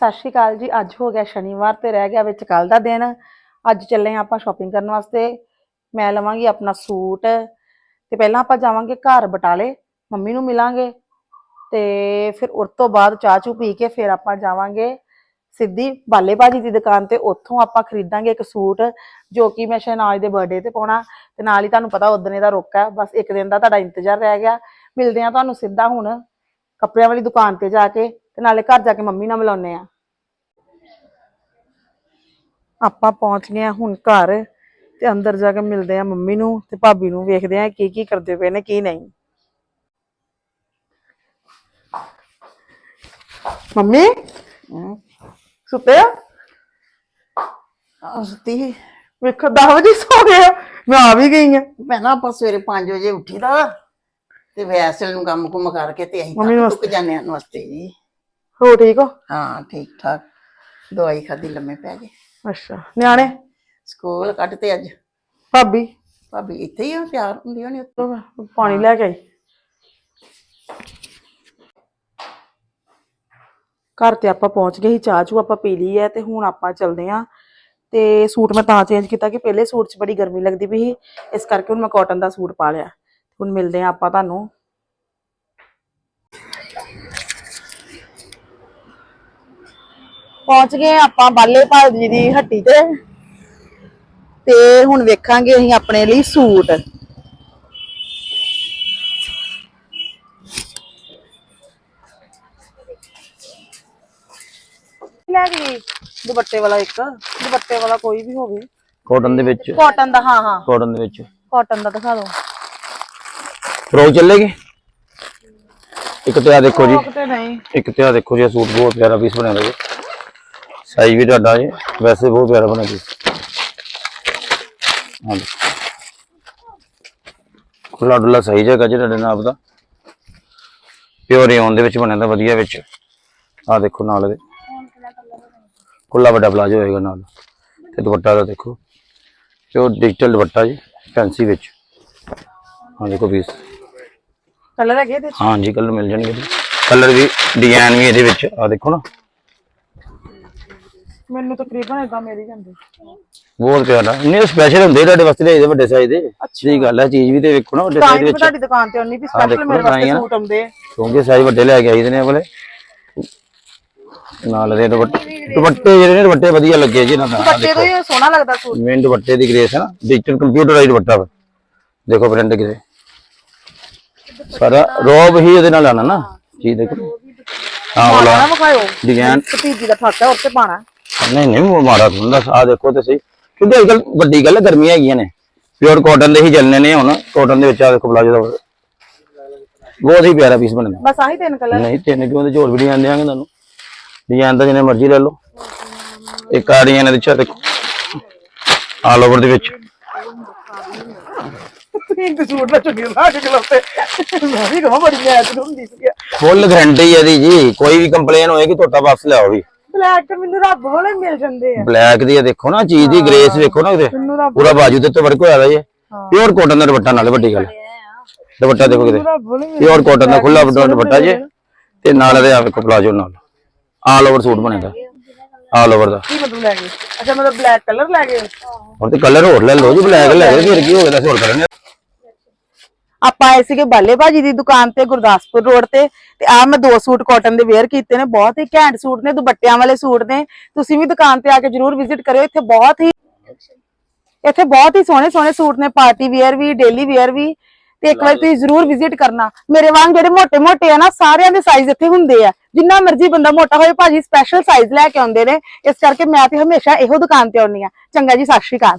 ਸਤਿ ਸ਼੍ਰੀ ਅਕਾਲ ਜੀ। ਅੱਜ ਹੋ ਗਿਆ ਸ਼ਨੀਵਾਰ ਤੇ ਰਹਿ ਗਿਆ ਵਿੱਚ ਕੱਲ ਦਾ ਦਿਨ। ਅੱਜ ਚੱਲੇ ਹਾਂ ਆਪਾਂ ਸ਼ਾਪਿੰਗ ਕਰਨ ਵਾਸਤੇ। ਮੈਂ ਲਵਾਂਗੀ ਆਪਣਾ ਸੂਟ ਤੇ ਪਹਿਲਾਂ ਆਪਾਂ ਜਾਵਾਂਗੇ ਘਰ ਬਟਾਲੇ। ਮੰਮੀ ਨੂੰ ਮਿਲਾਂਗੇ ਤੇ ਫਿਰ ਉਸ ਤੋਂ ਬਾਅਦ ਚਾਹ ਚੂ ਪੀ ਕੇ ਫਿਰ ਆਪਾਂ ਜਾਵਾਂਗੇ ਸਿੱਧੀ ਬਾਲੇਬਾਜ਼ੀ ਦੀ ਦੁਕਾਨ ਤੇ। ਉੱਥੋਂ ਆਪਾਂ ਖਰੀਦਾਂਗੇ ਇੱਕ ਸੂਟ ਜੋ ਕਿ ਮੈਂ ਸ਼ਹਿਨਾਜ਼ ਦੇ ਬਰਥਡੇ ਤੇ ਪਾਉਣਾ ਤੇ ਨਾਲ ਹੀ ਤੁਹਾਨੂੰ ਪਤਾ ਉਦਨੇ ਦਾ ਰੋਕਾ ਬਸ ਇੱਕ ਦਿਨ ਦਾ ਤੁਹਾਡਾ ਇੰਤਜ਼ਾਰ ਰਹਿ ਗਿਆ। ਮਿਲਦੇ ਆ ਤੁਹਾਨੂੰ ਸਿੱਧਾ ਹੁਣ ਕੱਪੜਿਆਂ ਵਾਲੀ ਦੁਕਾਨ ਤੇ ਜਾ ਕੇ। ਤੇ ਨਾਲੇ ਘਰ ਜਾ ਕੇ ਮੰਮੀ ਨਾਲ ਮਿਲਾਉਂਦੇ ਆ। ਆਪਾਂ ਪਹੁੰਚ ਗਏ ਆ ਹੁਣ ਘਰ ਤੇ ਅੰਦਰ ਜਾ ਕੇ ਮਿਲਦੇ ਆ ਮੰਮੀ ਨੂੰ ਤੇ ਭਾਬੀ ਨੂੰ ਵੇਖਦੇ ਆ ਕੀ ਕੀ ਕਰਦੇ ਪਏ ਨੇ ਕੀ ਨਹੀਂ। ਮੰਮੀ? ਸੁੱਤੇ ਆ? ਅਸਤੀ ਵੇਖੋ 10 ਵਜੇ ਸੋ ਗਏ ਆ। ਮੈਂ ਆ ਵੀ ਗਈ ਆ। ਪਹਿਲਾਂ ਆਪਾਂ ਸਵੇਰੇ 5 ਵਜੇ ਉੱਠੀਦਾ ਤੇ ਵੈਸਲ ਨੂੰ ਕੰਮ ਕੁਮ ਕਰਕੇ ਤੇ ਅਸੀਂ ਮੰਮੀ ਤਾਂ ਨਮਸਤੇ। ਟੁੱਕ ਜਾਂਦੇ ਹਾਂ ਨਮਸਤੇ ਜੀ। ਹੋ ਠੀਕ ਹੋ? ਹਾਂ ਠੀਕ ਠਾਕ। ਦਵਾਈ ਖਾਦੀ ਲੰਮੇ ਪੈ ਗਏ। ਅੱਛਾ ਨਿਆਣੇ? ਸਕੂਲ ਕੱਢ ਤੇ ਅੱਜ। ਭਾਬੀ? ਭਾਬੀ ਇੱਥੇ ਹੀ ਆ ਤਿਆਰ ਹੁੰਦੀ ਹੋਣੀ ਉੱਤੋਂ ਪਾਣੀ ਲੈ ਕੇ ਆਈ। ਘਰ ਤੇ ਆਪਾਂ ਪਹੁੰਚ ਗਏ ਸੀ ਚਾਹ ਚੂ ਆਪਾਂ ਪੀ ਲਈ ਹੈ ਤੇ ਹੁਣ ਆਪਾਂ ਚੱਲਦੇ ਆਂ ਤੇ ਸੂਟ ਮੈਂ ਤਾਂ ਚੇਂਜ ਕੀਤਾ ਕਿ ਪਹਿਲੇ ਸੂਟ 'ਚ ਬੜੀ ਗਰਮੀ ਲੱਗਦੀ ਪਈ ਸੀ ਇਸ ਕਰਕੇ ਹੁਣ ਮੈਂ ਕਾਟਨ ਦਾ ਸੂਟ ਪਾ ਲਿਆ। ਹੁਣ ਮਿਲਦੇ ਆਂ ਆਪਾਂ ਤੁਹਾਨੂੰ। ਪਹੁੰਚ ਗਏ ਆਪਾਂ ਬਾਲੇ ਭਾਜੀ ਦੀ ਹੱਟੀ ਤੇ। ਤੇ ਹੁਣ ਵੇਖਾਂਗੇ ਅਸੀਂ ਆਪਣੇ ਲਈ ਸੂਟ। ਲੈ ਗਈ ਦੁਪੱਟੇ ਵਾਲਾ ਇੱਕ ਦੁਪੱਟੇ ਵਾਲਾ ਕੋਈ ਵੀ ਹੋਵੇ। ਕਾਟਨ ਦੇ ਵਿੱਚ? ਕਾਟਨ ਦਾ ਹਾਂ ਹਾਂ। ਕਾਟਨ ਦੇ ਵਿੱਚ? ਕਾਟਨ ਦਾ ਦਿਖਾ ਦਿਓ। ਫਰੋਕ ਚੱਲੇਗੀ? ਇੱਕ ਤੇ ਆ ਦੇਖੋ ਜੀ। ਨਹੀਂ। ਇੱਕ ਤੇ ਆ ਦੇਖੋ ਜੀ ਇਹ ਸੂਟ ਬਹੁਤ ਪਿਆਰਾ ਪੀਸ ਬਣਿਆ ਹੋਇਆ ਜੀ। ਸਾਈਜ਼ ਵੀ ਤੁਹਾਡਾ ਜੀ ਵੈਸੇ ਬਹੁਤ ਪਿਆਰਾ ਬਣਿਆ ਜੀ। ਹਾਂ। ਖੁੱਲਾ ਡੁੱਲਾ ਸਹੀ ਜਗ੍ਹਾ ਜੀ ਤੁਹਾਡੇ ਨਾਪ ਦਾ ਪਿਓਰ ਰਿਓਨ ਦੇ ਵਿੱਚ ਬਣਿਆ ਦਾ ਵਧੀਆ ਵਿੱਚ। ਆ ਦੇਖੋ ਨਾਲ ਇਹਦੇ ਖੁੱਲਾ ਵੱਡਾ ਪਲਾਜੋ ਹੋਏਗਾ ਨਾਲ। ਤੇ ਦੁਪੱਟਾ ਦਾ ਦੇਖੋ। ਪਿਓਰ ਡਿਜੀਟਲ ਦੁਪੱਟਾ ਜੀ ਫੈਂਸੀ ਵਿੱਚ। ਹਾਂ ਦੇਖੋ ਪੀਸ ਕਲਰ ਹੈਗੇ ਇਹਦੇ ਚ ਹਾਂਜੀ ਕਲਰ ਮਿਲ ਜਾਣਗੇ ਜੀ। ਕਲਰ ਵੀ ਡਿਜ਼ਾਈਨ ਵੀ ਇਹਦੇ ਵਿੱਚ। ਆ ਦੇਖੋ ਨਾ। ਮੈਨੂੰ ਤਕਰੀਬਨ ਇਦਾਂ ਮੇਰੀ ਜਾਂਦੇ। ਬਹੁਤ ਪਿਆਰਾ। ਇੰਨੇ ਸਪੈਸ਼ਲ ਹੁੰਦੇ ਤੁਹਾਡੇ ਵਾਸਤੇ ਲਿਆਏ ਦੇ ਵੱਡੇ ਸਾਈਜ਼ ਦੇ। ਸਹੀ ਗੱਲ ਹੈ ਚੀਜ਼ ਵੀ ਤੇ ਵੇਖੋ ਨਾ ਵੱਡੇ ਤਾਂ ਸਾਈਜ਼ ਹੀ ਦੇ ਮੈਂ ਵਿੱਚ। ਤੁਹਾਡੀ ਦੁਕਾਨ ਤੇ ਆਉਣੀ ਵੀ ਹਾਂ, ਸਪੈਸ਼ਲ ਦੇਖੋ ਮੇਰੇ ਹੀ ਵਾਸਤੇ ਆ। ਸੂਟ ਆਉਂਦੇ ਆ। ਕਿਉਂਕਿ ਸਾਈਜ਼ ਵੱਡੇ ਲੈ ਕੇ ਆਈ ਦੇ ਨੇ ਵਾਲੇ। ਨਾਲ ਦੇ ਦੁਪੱਟੇ ਦੁਪੱਟੇ ਜਿਹੜੇ ਨੇ ਦੁਪੱਟੇ ਵਧੀਆ ਲੱਗੇ ਜੀ ਆਹ ਦੁਪੱਟੇ ਤੋਂ ਹੀ ਸੋਹਣਾ ਲੱਗਦਾ ਸੂਟ। ਮੇਨ ਦੁਪੱਟੇ ਦੀ ਗ੍ਰੇਸ ਹੈ ਨਾ। ਡਿਜੀਟਲ ਕੰਪਿਊਟਰਾਈਜ਼ਡ ਦੁਪੱਟਾ ਵਾ। ਦੇਖੋ ਪ੍ਰਿੰਟ ਕਿਤੇ। ਸਾਰਾ ਰੋਬ ਹੀ ਇਹਦੇ ਨਾਲ ਆਣਾ ਨਾ। ਜੀ ਦੇਖੋ। ਹਾਂ ਪਾਣਾ ਵਾਲਾ ਨਾ ਵਿਖਾਇਓ। ਡਿਜ਼ਾਈਨ ਭਤੀਜੀ ਦਾ ਠਾਕਾ ਉੱਤੇ ਪਾਣਾ। ਨਹੀਂ ਨਹੀਂ ਉਹ ਮਾਰਾ ਹੁੰਦਾ ਆ ਦੇਖੋ ਤੇ ਸਹੀ ਕਿਉਂਕਿ ਅੱਜ ਕੱਲ ਵੱਡੀ ਗੱਲ ਹੈ, ਗਰਮੀਆਂ ਹੈਗੀਆਂ ਨੇ। ਪਿਓਰ ਕਾਟਨ ਦੇ ਹੀ ਚੱਲਣੇ ਨੇ ਹੁਣ। ਕਾਟਨ ਦੇ ਵਿੱਚ ਆ ਦੇਖੋ ਪਲਾਜੋ ਦਾ ਬਹੁਤ ਹੀ ਪਿਆਰਾ ਪੀਸ ਬਣਦਾ ਬਸ ਆਹੀ ਤਿੰਨ ਕਲਰ ਨਹੀਂ ਤਿੰਨ ਕਿਉਂ ਦੇ ਝੋਲ ਵੀ ਡਿਜ਼ਾਈਨ ਦੇਾਂਗੇ ਤੁਹਾਨੂੰ। ਡਿਜ਼ਾਈਨ ਤਾਂ ਜਿੰਨੇ ਮਰਜ਼ੀ ਲੈ ਲਓ। ਇੱਕ ਆ ਡਿਜ਼ਾਈਨ ਦੇ ਵਿੱਚ ਆ ਦੇਖੋ। ਆਲ ਓਵਰ ਦੇ ਵਿੱਚ। ਤੁਸੀਂ ਤੇ ਸੂਟ ਦਾ ਚੁੰਨੀ ਲਾ ਕੇ ਗਲਵਤੇ ਮੈਂ ਵੀ ਕਹਾਂ ਬੜੀ ਮੈਚ ਹੁੰਦੀ ਸੀ ਫੁੱਲ ਗਾਰੰਟੀ ਹੈ ਦੀ ਜੀ। ਕੋਈ ਵੀ ਕੰਪਲੇਨ ਹੋਏਗੀ ਤੁਹਾਡਾ ਵਾਪਸ ਲਿਆਓ ਵੀ। ਬਲੈਕ ਤੇ ਮੈਨੂੰ ਰੱਬ ਵਾਲੇ ਮਿਲ ਜਾਂਦੇ ਆ। ਬਲੈਕ ਦੀ ਇਹ ਦੇਖੋ ਨਾ ਚੀਜ਼ ਦੀ ਗ੍ਰੇਸ ਵੇਖੋ ਨਾ ਕਿਤੇ ਮੈਨੂੰ ਰੱਬ ਪੂਰਾ ਬਾਜੂ ਤੇ ਵਰਕ ਹੋਇਆ ਦਾ ਜੀ ਪਿਓਰ ਕਾਟਨ ਦਾ ਦੁਪੱਟਾ ਨਾਲੇ ਵੱਡੀ ਗੱਲ। ਦੁਪੱਟਾ ਦੇਖੋ ਕਿਤੇ। ਪਿਓਰ ਕਾਟਨ ਦਾ ਖੁੱਲਾ ਦੁਪੱਟਾ ਜੇ। ਤੇ ਨਾਲ ਇਹਦੇ ਆ ਵੇਖੋ ਪਲਾਜੋ ਨਾਲ। ਆਲ ਓਵਰ ਸੂਟ ਬਣੇਗਾ। ਆਲ ਓਵਰ ਦਾ। ਕੀ ਮਤਲਬ ਲੈ ਗਏ? ਅੱਛਾ ਮਤਲਬ ਬਲੈਕ ਕਲਰ ਲੈ ਗਏ। ਹੁਣ ਤੇ ਕਲਰ ਹੋਰ ਲੈ ਲਓ ਜੀ ਬਲੈਕ ਲੈ ਲਓ ਫਿਰ ਕੀ ਹੋ ਗਿਆ ਦੱਸ ਹੋਰ ਕਰਾਂਗੇ ਆਪਾਂ ਆਏ ਸੀਗੇ ਬੱਲੇ ਭਾਜੀ ਦੀ ਦੁਕਾਨ ਤੇ ਗੁਰਦਾਸਪੁਰ ਰੋਡ ਤੇ ਤੇ ਆ ਮੈਂ ਦੋ ਸੂਟ ਕਾਟਨ ਦੇ ਵੇਅਰ ਕੀਤੇ ਨੇ ਬਹੁਤ ਹੀ ਘੈਂਟ ਸੂਟ ਨੇ ਦੁਪੱਟਿਆਂ ਵਾਲੇ ਸੂਟ ਨੇ। ਤੁਸੀਂ ਵੀ ਦੁਕਾਨ ਤੇ ਆ ਕੇ ਜਰੂਰ ਵਿਜ਼ਿਟ ਕਰਿਓ ਇੱਥੇ ਬਹੁਤ ਹੀ ਇੱਥੇ ਬਹੁਤ ਹੀ ਸੋਹਣੇ ਸੋਹਣੇ ਸੂਟ ਨੇ ਪਾਰਟੀ ਵੇਅਰ ਵੀ ਡੇਲੀ ਵੇਅਰ ਵੀ ਤੇ ਇੱਕ ਵਾਰ ਤੁਸੀਂ ਜਰੂਰ ਵਿਜ਼ਿਟ ਕਰਨਾ। ਮੇਰੇ ਵਾਂਗ ਜਿਹੜੇ ਮੋٹے-ਮੋٹے ਆ ਨਾ ਸਾਰਿਆਂ ਦੇ ਸਾਈਜ਼ ਇੱਥੇ ਹੁੰਦੇ ਆ। ਜਿੰਨਾ ਮਰਜ਼ੀ ਬੰਦਾ ਮੋਟਾ ਹੋਏ ਭਾਜੀ ਸਪੈਸ਼ਲ ਸਾਈਜ਼ ਲੈ ਕੇ ਆਉਂਦੇ ਨੇ। ਇਸ ਕਰਕੇ ਮੈਂ ਤੇ ਹਮੇਸ਼ਾ ਇਹੋ ਦੁਕਾਨ ਤੇ ਆਉਂਦੀ ਆ ਚੰਗਾ ਜੀ ਸਤਿ ਸ਼੍ਰੀ ਅਕਾਲ।